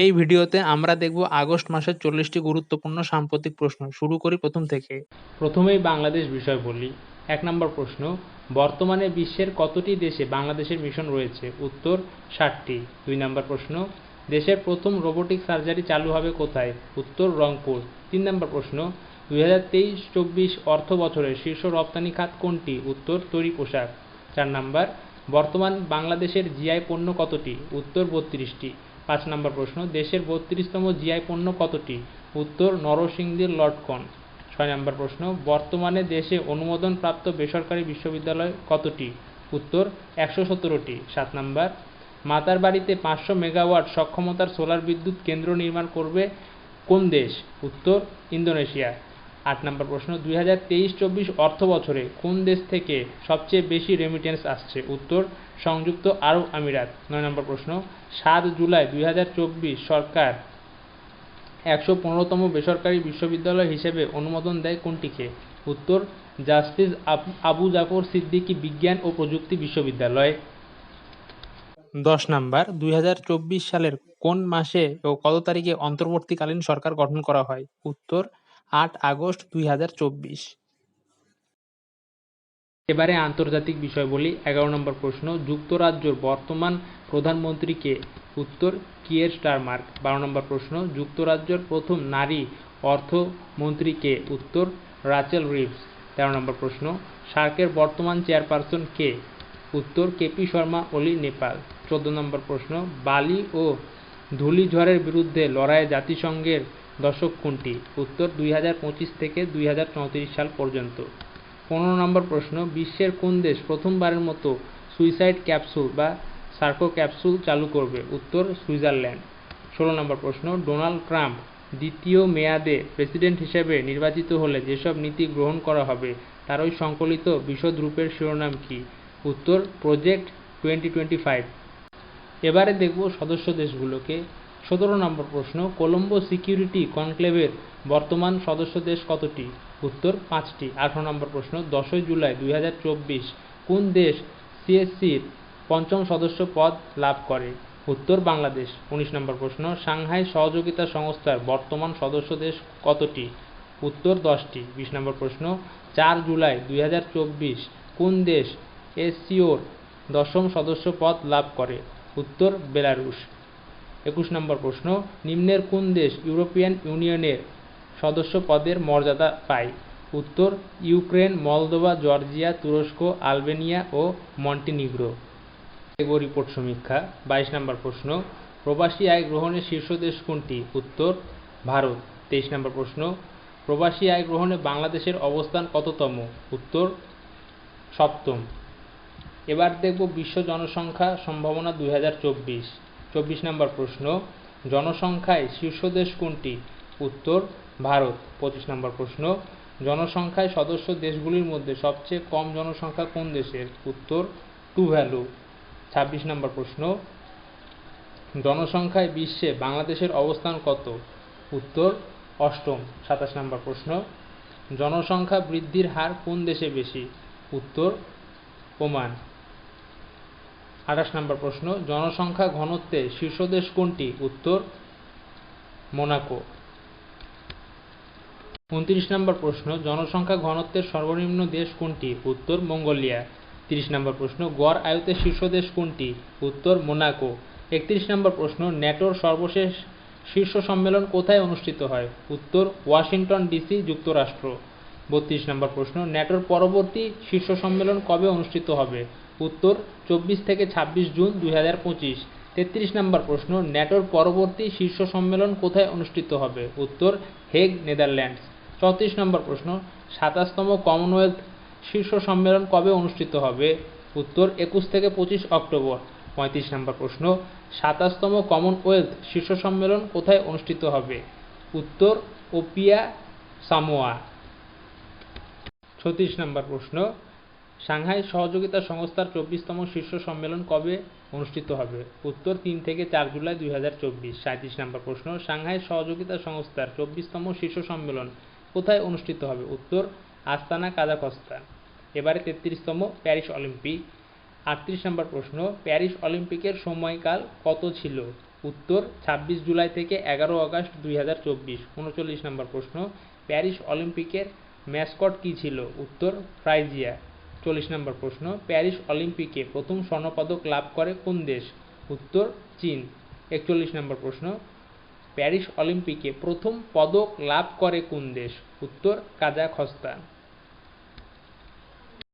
এই ভিডিওতে আমরা দেখব আগস্ট মাসের চল্লিশটি গুরুত্বপূর্ণ সাম্প্রতিক প্রশ্ন। শুরু করি প্রথম থেকে। প্রথমেই বাংলাদেশ বিষয় বলি। এক নম্বর প্রশ্ন, বর্তমানে বিশ্বের কতটি দেশে বাংলাদেশের মিশন রয়েছে? উত্তর, ষাটটি। দুই নম্বর প্রশ্ন, দেশের প্রথম রোবোটিক সার্জারি চালু হবে কোথায়? উত্তর, রংপুর। তিন নম্বর প্রশ্ন, দুই হাজার তেইশ চব্বিশ অর্থ বছরের শীর্ষ রপ্তানি খাত কোনটি? উত্তর, তৈরি পোশাক। চার নম্বর, বর্তমান বাংলাদেশের জিআই পণ্য কতটি? উত্তর, বত্রিশটি। পাঁচ নম্বর প্রশ্ন, দেশের বত্রিশতম জিআই পণ্য কতটি? উত্তর, নরসিংদীর লটকন। ছয় নম্বর প্রশ্ন, বর্তমানে দেশে অনুমোদনপ্রাপ্ত বেসরকারি বিশ্ববিদ্যালয় কতটি? উত্তর, একশো সতেরোটি। সাত নম্বর, মাতার বাড়িতে পাঁচশো মেগাওয়াট সক্ষমতার সোলার বিদ্যুৎ কেন্দ্র নির্মাণ করবে কোন দেশ? উত্তর, ইন্দোনেশিয়া। আট নম্বর প্রশ্ন, দুই হাজার তেইশ চব্বিশ অর্থ বছরে কোন দেশ থেকে সবচেয়ে বেশি রেমিটেন্স আসছে? উত্তর, সংযুক্ত আরব আমিরাত। নয় নম্বর প্রশ্ন, সাত জুলাই দুই হাজার চব্বিশ সরকার একশো পনেরোতম বেসরকারি বিশ্ববিদ্যালয় হিসেবে অনুমোদন দেয় কোনটিকে? উত্তর, জাস্টিস আবু জাফর সিদ্দিকী বিজ্ঞান ও প্রযুক্তি বিশ্ববিদ্যালয়। দশ নাম্বার, দুই সালের কোন মাসে ও কত তারিখে অন্তর্বর্তীকালীন সরকার গঠন করা হয়? উত্তর আট আগস্ট দুই হাজার চব্বিশ। এবারে আন্তর্জাতিক বিষয় বলি এগারো নম্বর প্রশ্ন, যুক্তরাজ্যর বর্তমান প্রধানমন্ত্রীকে উত্তর কিয়ের স্টারমার্ক বারো নম্বর প্রশ্ন, যুক্তরাজ্যের প্রথম নারী অর্থমন্ত্রীকে উত্তর রাচেল রিভস। তেরো নম্বর প্রশ্ন, সার্কের বর্তমান চেয়ারপারসন কে? উত্তর কেপি শর্মা ওলি নেপাল। চোদ্দ নম্বর প্রশ্ন, বালি ও ধূলিঝড়ের বিরুদ্ধে লড়াইয়ে জাতিসংঘের দশক কোনটি? উত্তর দুই হাজার পঁচিশ থেকে দুই হাজার চৌত্রিশ সাল পর্যন্ত। পনেরো নম্বর প্রশ্ন, বিশ্বের কোন দেশ প্রথমবারের মতো সুইসাইড ক্যাপসুল বা সার্কো ক্যাপসুল চালু করবে? উত্তর, সুইজারল্যান্ড। ষোলো নম্বর প্রশ্ন, ডোনাল্ড ট্রাম্প দ্বিতীয় মেয়াদে প্রেসিডেন্ট হিসেবে নির্বাচিত হলে যেসব নীতি গ্রহণ করা হবে, তার ওই সংকলিত বিশদ রূপের শিরোনাম কি? উত্তর, প্রজেক্ট টোয়েন্টি টোয়েন্টি ফাইভ। এবারে দেখব সদস্য দেশগুলোকে সতেরো নম্বর প্রশ্ন কোলম্বো সিকিউরিটি কনক্লেভের বর্তমান সদস্য দেশ কতটি? উত্তর, পাঁচটি। আঠারো নম্বর প্রশ্ন, দশই জুলাই দুই হাজার চব্বিশ কোন দেশ সিএসসির পঞ্চম সদস্য পদ লাভ করে? উত্তর, বাংলাদেশ। উনিশ নম্বর প্রশ্ন, সাংহাই সহযোগিতা সংস্থার বর্তমান সদস্য দেশ কতটি? উত্তর, দশটি। বিশ নম্বর প্রশ্ন, চার জুলাই দুই হাজার চব্বিশ কোন দেশ এসসিওর দশম সদস্য পদ লাভ করে? উত্তর, বেলারুশ। একুশ নম্বর প্রশ্ন, নিম্নের কোন দেশ ইউরোপিয়ান ইউনিয়নের সদস্য পদের মর্যাদা পায়? উত্তর, ইউক্রেন, মলদোভা, জর্জিয়া, তুরস্ক, আলবেনিয়া ও মন্টিনিগ্রো। এগো রিপোর্ট সমীক্ষা। বাইশ নম্বর প্রশ্ন, প্রবাসী আয় গ্রহণের শীর্ষ দেশ কোনটি? উত্তর, ভারত। তেইশ নম্বর প্রশ্ন, প্রবাসী আয় গ্রহণে বাংলাদেশের অবস্থান কততম? উত্তর, সপ্তম। এবার দেখব বিশ্ব জনসংখ্যা সম্ভাবনা দু হাজার চব্বিশ। চব্বিশ নম্বর প্রশ্ন, জনসংখ্যায় শীর্ষ দেশ কোনটি? উত্তর, ভারত। পঁচিশ নম্বর প্রশ্ন, জনসংখ্যায় সদস্য দেশগুলির মধ্যে সবচেয়ে কম জনসংখ্যা কোন দেশের? উত্তর টু ভ্যালু ছাব্বিশ নম্বর প্রশ্ন, জনসংখ্যায় বিশ্বে বাংলাদেশের অবস্থান কত? উত্তর, অষ্টম। সাতাশ নম্বর প্রশ্ন, জনসংখ্যা বৃদ্ধির হার কোন দেশে বেশি? উত্তর, ওমান। আঠাশ নম্বর প্রশ্ন, জনসংখ্যা ঘনত্বে শীর্ষ দেশ কোনটি? উত্তর, মোনাকো। উনত্রিশ নম্বর প্রশ্ন, জনসংখ্যা ঘনত্বের সর্বনিম্ন দেশ কোনটি? উত্তর, মঙ্গোলিয়া। তিরিশ নম্বর প্রশ্ন, গড় আয়ুতে শীর্ষ দেশ কোনটি? উত্তর, মোনাকো। একত্রিশ নম্বর প্রশ্ন, ন্যাটোর সর্বশেষ শীর্ষ সম্মেলন কোথায় অনুষ্ঠিত হয়? উত্তর, ওয়াশিংটন ডিসি, যুক্তরাষ্ট্র। বত্রিশ নম্বর প্রশ্ন, ন্যাটোর পরবর্তী শীর্ষ সম্মেলন কবে অনুষ্ঠিত হবে? উত্তর, চব্বিশ থেকে ছাব্বিশ জুন দুই হাজার পঁচিশ। তেত্রিশ নম্বর প্রশ্ন, ন্যাটোর পরবর্তী শীর্ষ সম্মেলন কোথায় অনুষ্ঠিত হবে? উত্তর, হেগ, নেদারল্যান্ডস। চৌত্রিশ নম্বর প্রশ্ন, সাতাশতম কমনওয়েলথ শীর্ষ সম্মেলন কবে অনুষ্ঠিত হবে? উত্তর, একুশ থেকে পঁচিশ অক্টোবর। পঁয়ত্রিশ নম্বর প্রশ্ন, সাতাশতম কমনওয়েলথ শীর্ষ সম্মেলন কোথায় অনুষ্ঠিত হবে? উত্তর, ওপিয়া সামোয়া। ছত্রিশ নম্বর প্রশ্ন সাংহাই সহযোগিতা সংস্থার চব্বিশতম শীর্ষ সম্মেলন কবে অনুষ্ঠিত হবে? উত্তর, তিন থেকে চার জুলাই দুই হাজার চব্বিশ। সাঁত্রিশ নম্বর প্রশ্ন, সাংহাই সহযোগিতা সংস্থার চব্বিশতম শীর্ষ সম্মেলন কোথায় অনুষ্ঠিত হবে? উত্তর, আস্তানা কাজাকস্তান এবারে তেত্রিশতম প্যারিস অলিম্পিক। আটত্রিশ নম্বর প্রশ্ন, প্যারিস অলিম্পিকের সময়কাল কত ছিল? উত্তর, ছাব্বিশ জুলাই থেকে এগারো আগস্ট দুই হাজার চব্বিশ। উনচল্লিশ নম্বর প্রশ্ন, প্যারিস অলিম্পিকের ম্যাসকট কী ছিল? উত্তর, ফ্রাইজিয়া। চল্লিশ নম্বর প্রশ্ন, প্যারিস অলিম্পিকে প্রথম স্বর্ণপদক লাভ করে কোন দেশ? উত্তর, চীন। একচল্লিশ নম্বর প্রশ্ন, প্যারিস অলিম্পিকে প্রথম পদক লাভ করে কোন দেশ? উত্তর, কাজাখস্তান।